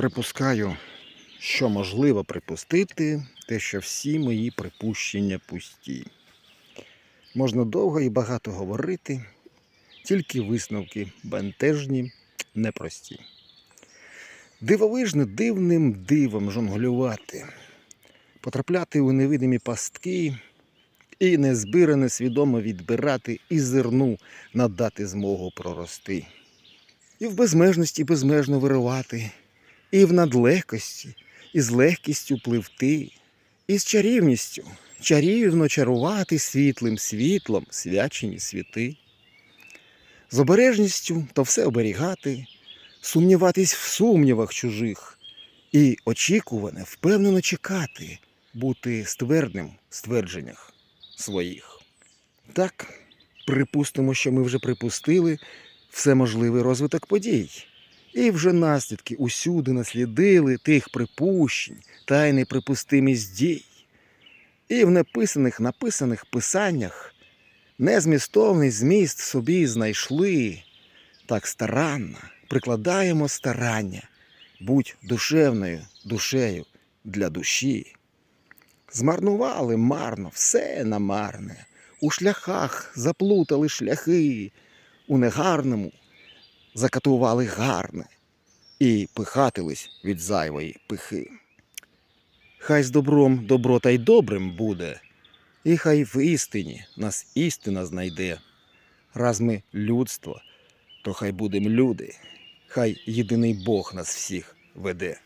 Припускаю, що можливо припустити, те, що всі мої припущення пусті. Можна довго і багато говорити, тільки висновки бентежні, непрості. Дивовижно дивним дивом жонглювати, потрапляти у невидимі пастки і незбиране свідомо відбирати і зерну надати змогу прорости. І в безмежності безмежно виривати, і в надлегкості, і з легкістю пливти, і з чарівністю чарівно чарувати світлим світлом свячені світи. З обережністю то все оберігати, сумніватись в сумнівах чужих, і очікуване, впевнено чекати, бути ствердним в ствердженнях своїх. Так, припустимо, що ми вже припустили всеможливий розвиток подій. І вже наслідки усюди наслідили тих припущень, та й неприпустимість дій. І в неписаних написаних писаннях незмістовний зміст собі знайшли. Так старанно прикладаємо старання, будь душевною душею для душі. Змарнували марно, все намарне, у шляхах заплутали шляхи, у негарному закатували гарне і пихатились від зайвої пихи. Хай з добром добро та й добрим буде, і хай в істині нас істина знайде. Раз ми людство, то хай будем люди, хай єдиний Бог нас всіх веде.